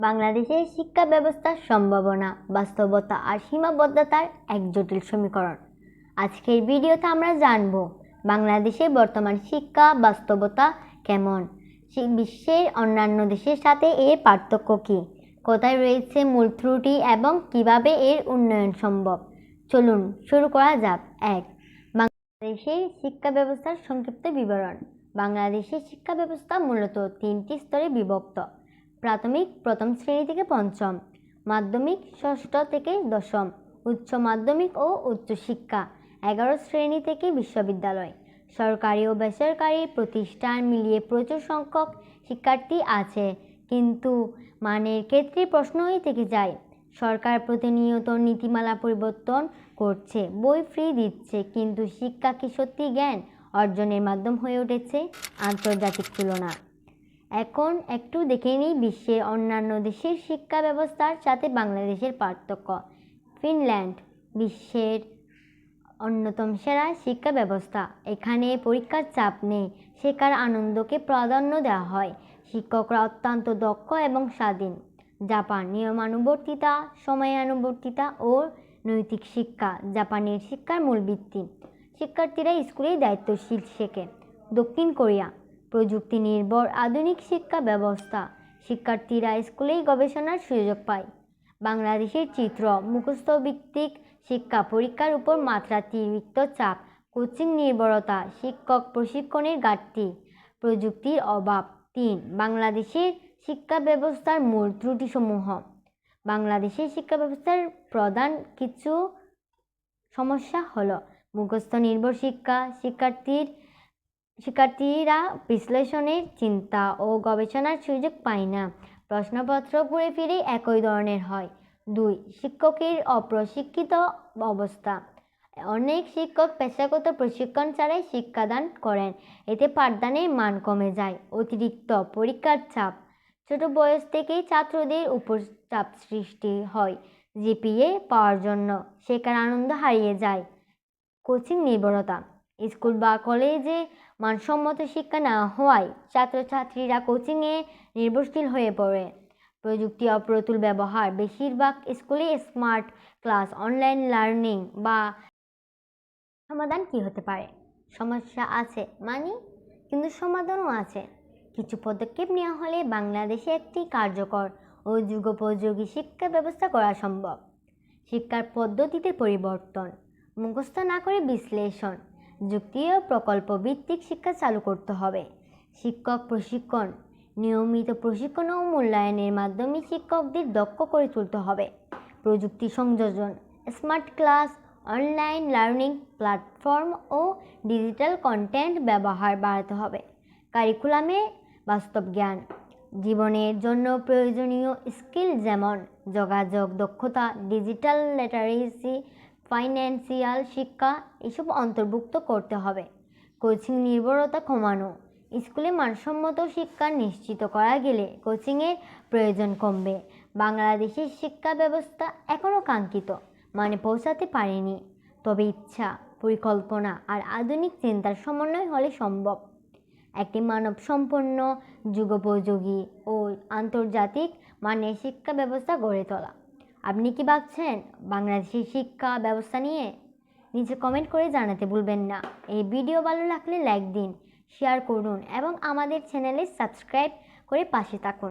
বাংলাদেশের শিক্ষা ব্যবস্থার সম্ভাবনা, বাস্তবতা আর সীমাবদ্ধতার এক জটিল সমীকরণ। আজকের ভিডিওতে আমরা জানব বাংলাদেশের বর্তমান শিক্ষা বাস্তবতা কেমন? বিশ্বের অন্যান্য দেশের সাথে এর পার্থক্য কী? কোথায় রয়েছে মূল ত্রুটি এবং কীভাবে এর উন্নয়ন সম্ভব? চলুন শুরু করা যাক। এক, বাংলাদেশের শিক্ষা ব্যবস্থার সংক্ষিপ্ত বিবরণ। বাংলাদেশের শিক্ষা ব্যবস্থা মূলত তিনটি স্তরে বিভক্ত। প্রাথমিক প্রথম শ্রেণি থেকে পঞ্চম, মাধ্যমিক ষষ্ঠ থেকে দশম, উচ্চ মাধ্যমিক ও উচ্চশিক্ষা এগারো শ্রেণি থেকে বিশ্ববিদ্যালয়। সরকারি ও বেসরকারি প্রতিষ্ঠান মিলিয়ে প্রচুর সংখ্যক শিক্ষার্থী আছে, কিন্তু মানের ক্ষেত্রে প্রশ্নই থেকে যায়। সরকার প্রতিনিয়ত নীতিমালা পরিবর্তন করছে, বই ফ্রি দিচ্ছে, কিন্তু শিক্ষা কি সত্যি জ্ঞান অর্জনের মাধ্যম হয়ে উঠেছে? আন্তর্জাতিক তুলনা। এখন একটু দেখে নিই বিশ্বের অন্যান্য দেশের শিক্ষা ব্যবস্থার সাথে বাংলাদেশের পার্থক্য। ফিনল্যান্ড, বিশ্বের অন্যতম সেরা শিক্ষা ব্যবস্থা। এখানে পরীক্ষার চাপ নেই, শেখার আনন্দকে প্রাধান্য দেওয়া হয়। শিক্ষকরা অত্যন্ত দক্ষ এবং স্বাধীন। জাপান নিয়মানুবর্তিতা, সময়ানুবর্তিতা ও নৈতিক শিক্ষা জাপানের শিক্ষার মূল ভিত্তি। শিক্ষার্থীরা স্কুলেই দায়িত্বশীল শেখে। দক্ষিণ কোরিয়া প্রযুক্তি নির্ভর আধুনিক শিক্ষা ব্যবস্থা। শিক্ষার্থীরা স্কুলেই গবেষণার সুযোগ পায়। বাংলাদেশের চিত্র, মুখস্থ ভিত্তিক শিক্ষা পরীক্ষার উপর মাত্রাতিরিক্ত চাপ, কোচিং নির্ভরতা, শিক্ষক প্রশিক্ষণের ঘাটতি, প্রযুক্তির অভাব। তিন, বাংলাদেশের শিক্ষা ব্যবস্থার মূল ত্রুটিসমূহ। বাংলাদেশের শিক্ষা ব্যবস্থার প্রধান কিছু সমস্যা হলো মুখস্থ নির্ভর শিক্ষা, শিক্ষার্থীর শিক্ষার্থীরা বিশ্লেষণের চিন্তা ও গবেষণার সুযোগ পায় না। প্রশ্নপত্র ঘুরে ফিরে একই ধরনের হয়। দুই, শিক্ষকের অপ্রশিক্ষিত অবস্থা। অনেক শিক্ষক পেশাগত প্রশিক্ষণ ছাড়াই শিক্ষাদান করেন। এতে পাঠদানের মান কমে যায়। অতিরিক্ত পরীক্ষার চাপ। ছোট বয়স থেকেই ছাত্রদের উপর চাপ সৃষ্টি হয় জিপিএ পাওয়ার জন্য। শেখার আনন্দ হারিয়ে যায়। কোচিং নির্ভরতা। স্কুল বা কলেজে মানসম্মত শিক্ষা না হওয়ায় ছাত্রছাত্রীরা কোচিংয়ে নির্ভরশীল হয়ে পড়ে। প্রযুক্তি অপ্রতুল ব্যবহার, বেশিরভাগ স্কুলে স্মার্ট ক্লাস অনলাইন লার্নিং বা সমাধান কি হতে পারে? সমস্যা আছে মানে? কিন্তু সমাধানও আছে। কিছু পদক্ষেপ নেওয়া হলে বাংলাদেশে একটি কার্যকর ও যুগোপযোগী শিক্ষা ব্যবস্থা করা সম্ভব। শিক্ষার পদ্ধতিতে পরিবর্তন, মুখস্থ না করে বিশ্লেষণ যুক্তি ও প্রকল্প ভিত্তিক শিক্ষা চালু করতে হবে। শিক্ষক প্রশিক্ষণ, নিয়মিত প্রশিক্ষণ ও মূল্যায়নের মাধ্যমে শিক্ষকদের দক্ষ করে তুলতে হবে। প্রযুক্তি সংযোজন, smart class, online learning platform ও ডিজিটাল কন্টেন্ট ব্যবহার বাড়াতে হবে। কারিকুলামে বাস্তব জ্ঞান, জীবনের জন্য প্রয়োজনীয় স্কিল যেমন যোগাযোগ দক্ষতা, ডিজিটাল লিটারেসি ফাইন্যান্সিয়াল শিক্ষা এসব অন্তর্ভুক্ত করতে হবে। কোচিং নির্ভরতা কমানো, স্কুলে মানসম্মত শিক্ষা নিশ্চিত করা গেলে কোচিংয়ের প্রয়োজন কমবে। বাংলাদেশের শিক্ষা ব্যবস্থা এখনও কাঙ্ক্ষিত মানে পৌঁছাতে পারেনি। তবে ইচ্ছা, পরিকল্পনা আর আধুনিক চিন্তার সমন্বয় হলে সম্ভব। একটি মানবসম্পন্ন, যুগোপযোগী ও আন্তর্জাতিক মানের শিক্ষা ব্যবস্থা গড়ে তোলা। আপনি কি ভাবছেন বাংলাদেশের শিক্ষা ব্যবস্থা নিয়ে? নিচে কমেন্ট করে জানাতে ভুলবেন না। এই ভিডিও ভালো লাগলে লাইক দিন শেয়ার করুন এবং আমাদের চ্যানেলে সাবস্ক্রাইব করে পাশে থাকুন।